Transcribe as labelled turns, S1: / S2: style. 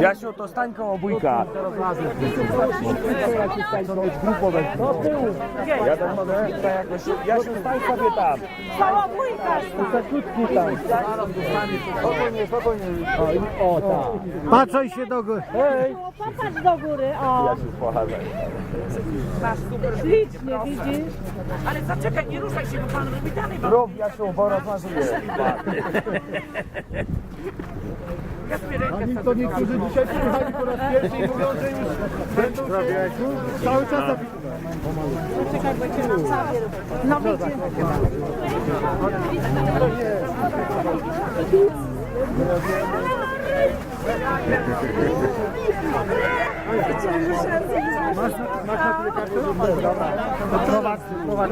S1: Jasiu, to stańką obójka. Ja tam mogę tutaj jakoś... Jasiu, stań sobie tam.
S2: Cała dwójka.
S1: Krótki tam. Spokojnie, spokojnie. O, tak.
S3: Patrzaj się do góry.
S1: Hej.
S2: Popatrz do góry, o.
S1: Jasiu, pochadzaj.
S2: Ślicznie, widzisz?
S4: Ale zaczekaj, nie ruszaj się, bo pan robi dalej. Bo
S1: Rób, Jasiu, bo rozmazuję.
S4: Rękę
S3: Oni to niektórzy dzisiaj przyjechali po raz pierwszy i mówią, że już będą się cały czas zapi-
S2: No widzicie.
S3: Masz, masz na tyle kartę? Dobra. Prowadź, prowadź.